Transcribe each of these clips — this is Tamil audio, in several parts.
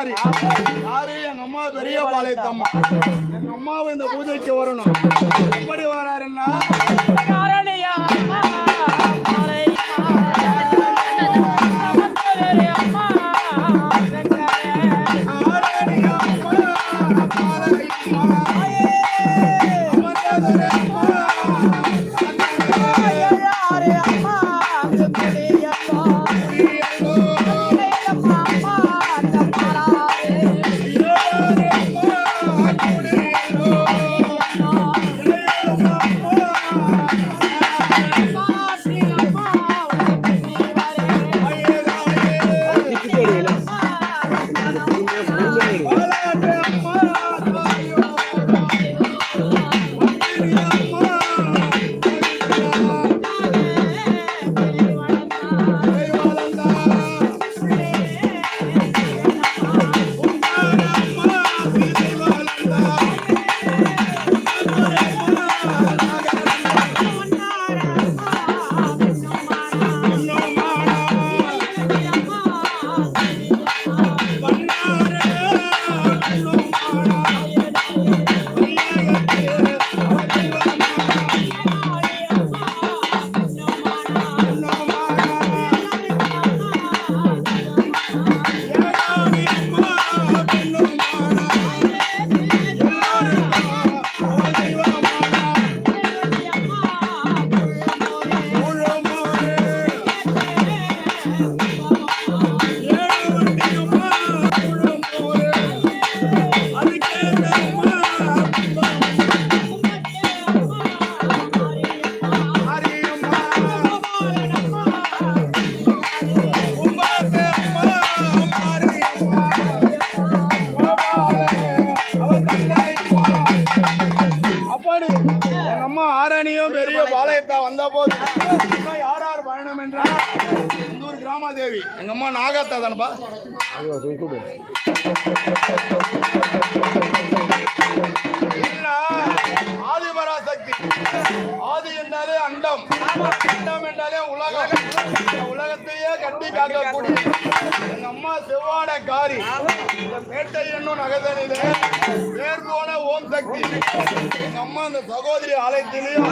யாரு? எங்க அம்மா பெரிய பாளையத்தம்மா எங்க அம்மாவும் இந்த பூஜைக்கு வரணும். எப்படி வராருன்னா பாளையத்தா யார் யார் பயணம் என்றால் இந்தூர் கிராமதேவி. எங்க அம்மா நாகத்தா தானப்பா? இல்ல, ஆதிபராசக்தி. ஆதி என்றாலே அண்டம். அண்டம் என்றாலே உலகம். உலகத்தையே கட்டி காக்கக்கூடிய செவ்வான காரி. மேட்டை என்னும் நகதனிலே பேர் ஓம் சக்தி. எங்க அம்மா அந்த சகோதரி ஆலயத்திலையும்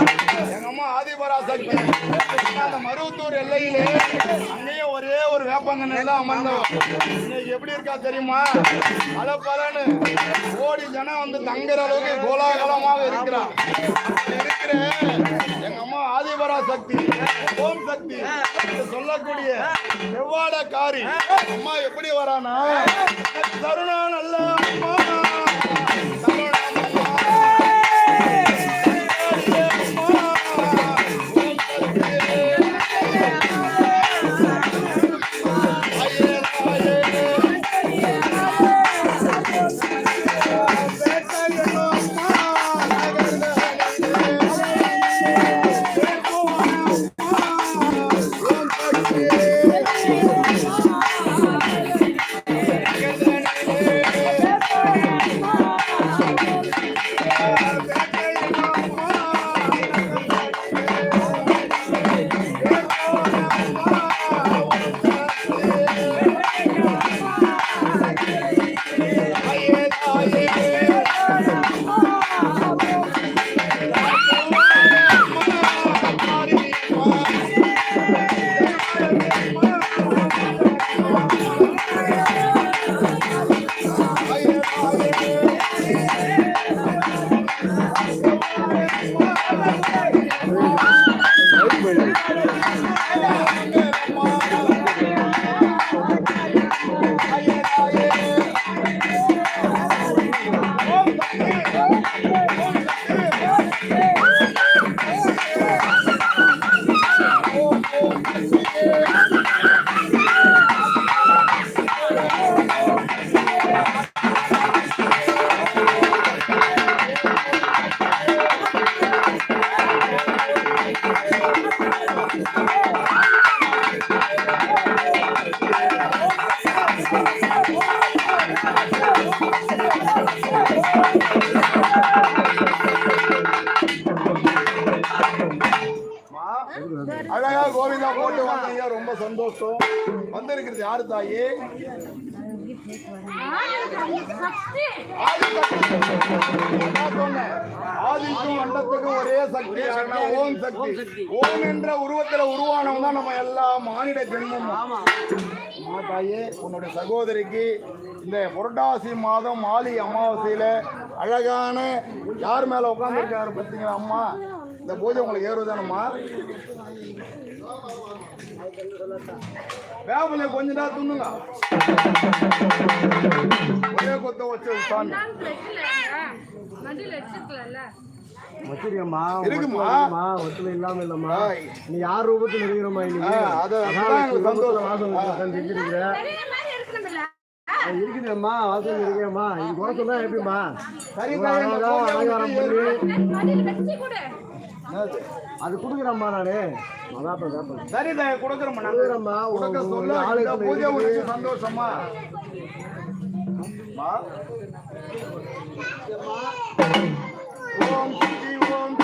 எங்க அம்மா ஆதிபராசக்தி. அந்த மருவத்தூர் எல்லையிலே அங்கேயும் ஒரே ஒரு வேப்பங்கன்னு தான் அமர்ந்தவன். இன்னைக்கு எப்படி இருக்கா தெரியுமா? அலப்பலன்னு கோடி ஜனம் வந்து தங்குற அளவுக்கு கோலாகலமாக இருக்கிறான் இருக்கிற எங்க அம்மா ஆதிபரா சக்தி ஓம் சக்தி என்று சொல்லக்கூடிய செவ்வாட காரி அம்மா எப்படி வரானா? தருணா நல்ல அம்மா. அழகா கோவிந்தா போட்டு வந்தீங்க ரொம்ப சந்தோஷம். வந்திருக்கிறது யாரு தாயி? ஆதிக்கும் அண்டத்துக்கும் ஒரே சக்தி ஓம் சக்தி. ஓம் என்ற உருவத்துல உருவானவங்க தான் நம்ம எல்லா மானிட ஜென்மமும். அம்மா தாயே உன்னுடைய சகோதரிக்கு இந்த புரட்டாசி மாதம் மாலி அமாவாசையில அழகான யார் மேல உட்காந்துருக்காரு பார்த்தீங்களா அம்மா? இந்த பூஜை உங்களுக்கு ஏறுதானம்மா வேவலை கொஞ்ச நேரம் துண்ணுங்க ஒரே கொத்த வச்சு சாமி வச்சிருக்கேம்மா இருக்குமா? இல்லாம இல்லம்மா. நீ யார் ரூபத்தில் இருக்கிறம்மா அதான் சந்தோஷம். வாசம். செஞ்சிருக்கிற இருக்குதேம்மா வாசல் இருக்கேம்மா. இது குறை சொன்னா எப்படிம்மா? சரி அழகா அலங்காரம் பண்ணி. அது கொடுக்குறேம்மா நானு. சரி தாயே கொடுக்குறோம்மா கொடுக்குறேம்மா கொடுக்க உங்க சொல்ல பூஜை. உங்களுக்கு சந்தோஷமா. ஓம் ஓம்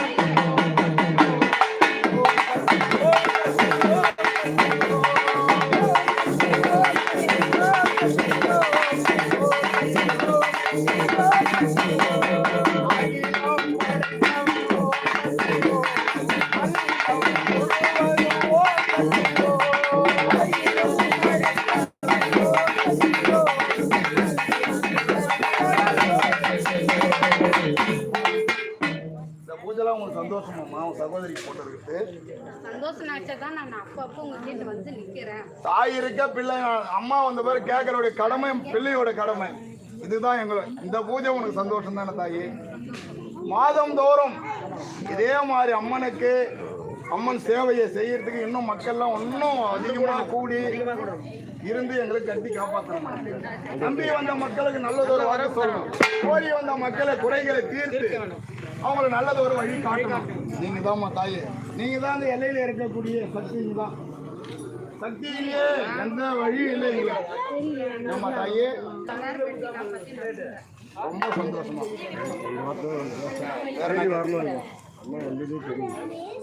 நினைச்சா தான் நான் அப்பப்போ வந்து நிக்கிறேன். தாய் இருக்க பிள்ளை அம்மா வந்த பிறகு கேட்கறோட கடமை பிள்ளையோட கடமை. இதுதான் எங்களை இந்த பூஜை உனக்கு சந்தோஷம் தானே தாயி? மாதம் தோறும் இதே மாதிரி அம்மனுக்கு அம்மன் சேவையை செய்யறதுக்கு இன்னும் மக்கள்லாம் இன்னும் அதிகமாக கூடி இருந்து எங்களுக்கு கட்டி காப்பாற்றணும் நம்பி வந்த மக்களுக்கு நல்லதொரு வர சொல்லணும். கோரி வந்த மக்களை குறைகளை தீர்த்து அவங்களை நல்லதொரு வழி காட்டணும். நீங்க தான்மா தாயே. நீங்க தான் அந்த எல்லையில இருக்கக்கூடிய சக்தி தான் சக்தியிலே எந்த வழியும் இல்லை நம்ம தாயே ரொம்ப சந்தோஷமா. வரணும்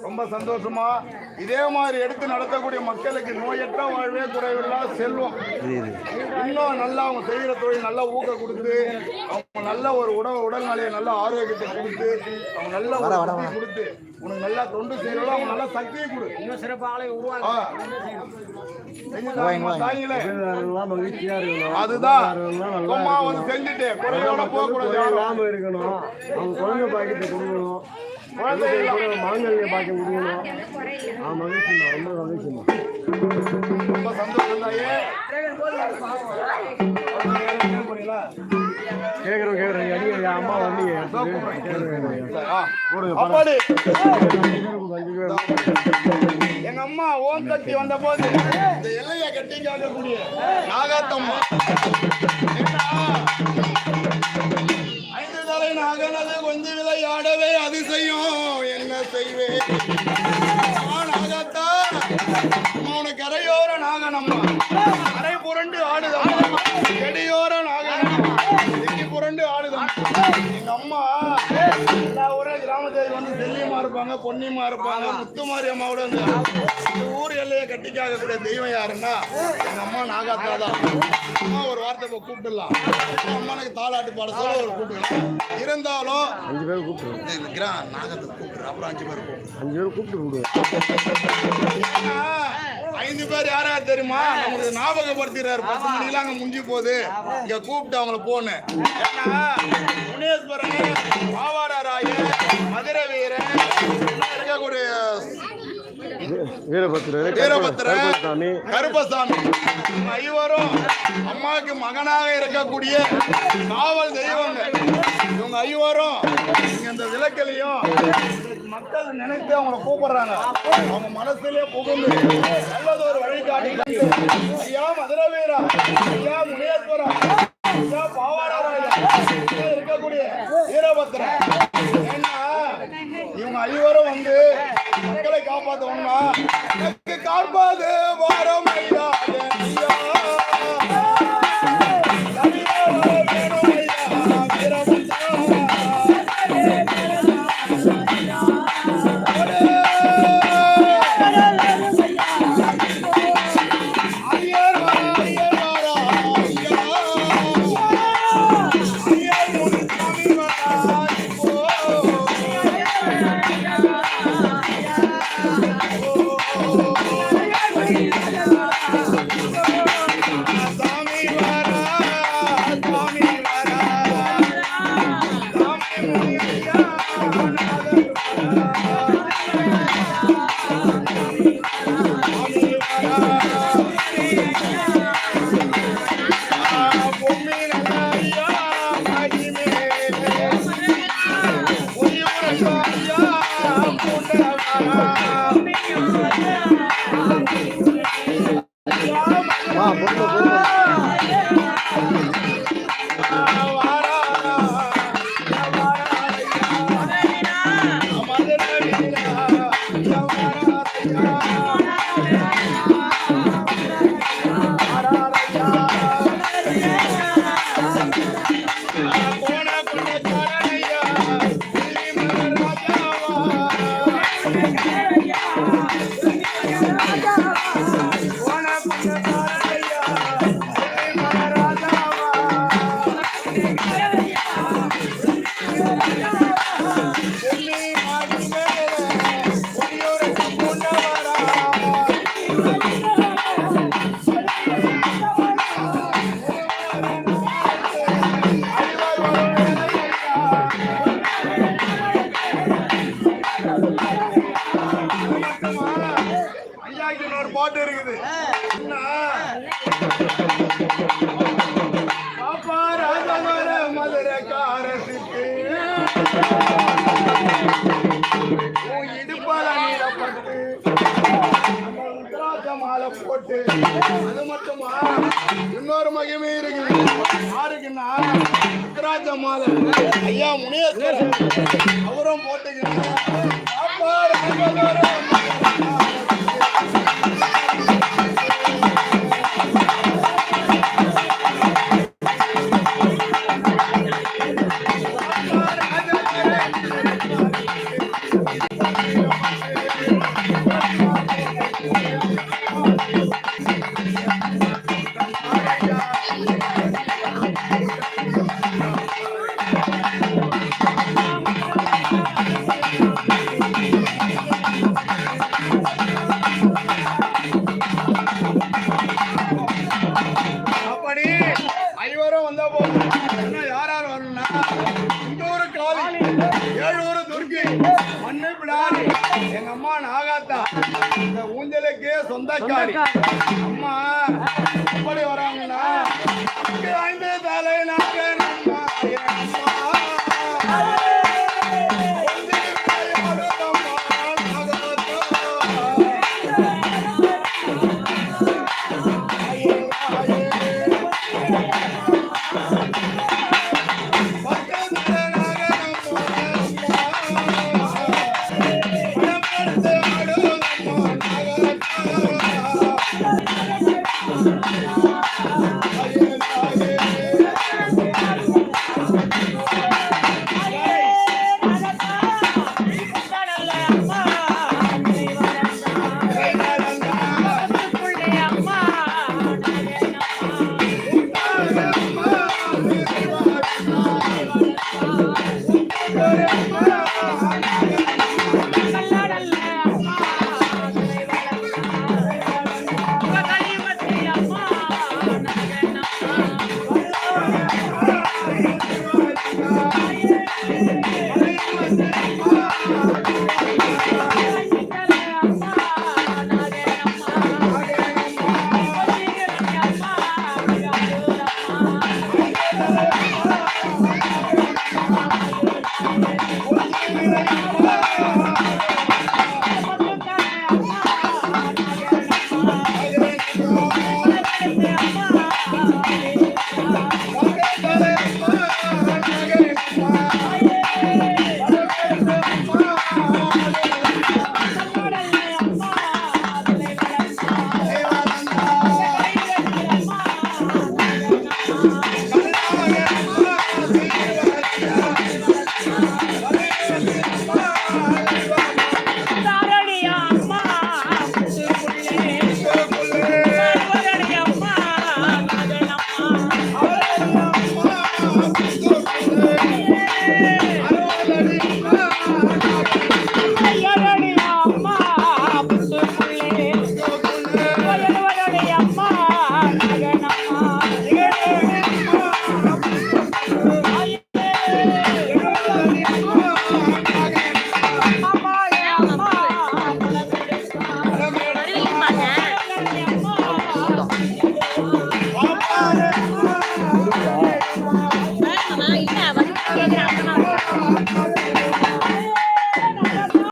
ரொம்ப சந்தோஷமா இதே மாதிரி எடுத்து நடத்தக்கூடிய மக்களுக்கு நோயற்ற வாழ்வே குறைவில்லா செல்வம். இன்னும் நல்லா அவங்க செய்கிற தொழில் நல்லா ஊக்க கொடுத்து அவங்க நல்ல ஒரு உடல் உடல்நிலையை நல்ல ஆரோக்கியத்தை கொடுத்து அவங்க நல்ல சக்தி கொடுத்து உனக்கு நல்லா தொண்டு செய்யறோம் அவங்க நல்ல சக்தியை கொடு. இன்னும் சிறப்பாக அதுதான். சும்மா வந்து செஞ்சுட்டு குறையோட போக கூடாது இருக்கணும். அவங்க குழந்தை பாக்கியத்தை கொடுக்கணும். மாங்கல்ய பார்க்க கொடுக்கணும் ஆ மகிழ்ச்சிமா ரொம்ப மகிழ்ச்சிமா ரொம்ப சந்தோஷம் தாயே போறீங்களா கேட்குறோம் கேட்குறோம் அடிக்க அம்மா வந்து எங்க அம்மா ஓம் சக்தி வந்த போது இந்த எல்லையை கட்டி காக்கக்கூடிய நாகாத்தம்மா நாகனது ஆடவே விளையாடவே அதிசயம். என்ன செய்வேன் ஆ, நாகாத்தா கரையோர நாகனம்மா. கரை புரண்டு ஆடுதான் இருப்பாங்க பொன்னியமா இருப்பாங்க முத்துமாரி அம்மாவோட இந்த ஊர் எல்லையை கட்டிக்காக்கக்கூடிய தெய்வம் யாருன்னா எங்க அம்மா நாகாத்தா தான். அம்மா ஒரு வார்த்தை இப்ப கூப்பிடலாம். அம்மனுக்கு தாலாட்டு பாட சொல்ல ஒரு கூப்பிடலாம். இருந்தாலும் அஞ்சு பேர் கிரா நாகத்தை கூப்பிடுற. அப்புறம் அஞ்சு பேர் கூப்பிடு அஞ்சு பேர் கூப்பிட்டு ஐந்து பேர் யார் யார் தெரியுமா நம்மளுக்கு ஞாபகப்படுத்திடுறாரு. பத்து மணிக்கெல்லாம் அங்க முடிஞ்சு போகுது. இங்க கூப்பிட்டு அவங்கள ஏன்னா முனேஸ்வரன் பாவாடராயன் மதுரை வீரன் இருக்கக்கூடிய வீரபத்திரர் வீரபத்திரன் கருப்பசாமி. ஐவரும் அம்மாவுக்கு மகனாக இருக்கக்கூடிய காவல் தெய்வங்க. அவங்க ஐவரும் நீங்க இந்த விளக்கலையும் மக்கள் நினைத்து அவங்கள கூப்பிடுறாங்க. அவங்க மனசுலயே புகுந்து நல்லது ஒரு வழிகாட்டி. ஐயா மதுரை வீரா ஐயா முனேஸ்வரா ஐயா பாவாடராயா இருக்கக்கூடிய வீரபத்திரன் ஏன்னா இவங்க ஐவரும் வந்து மக்களை காப்பாத்தணும்னா எனக்கு காப்பாது வாரம் ஐயா. போட்டு அது மட்டுமா? இன்னொரு மகிமை இருக்குது. யாருக்குன்னா விக்ராஜ மாதம் ஐயா முனியேஸ்வரன் அவரும் போட்டுக்கிட்டு சொந்தக்காரி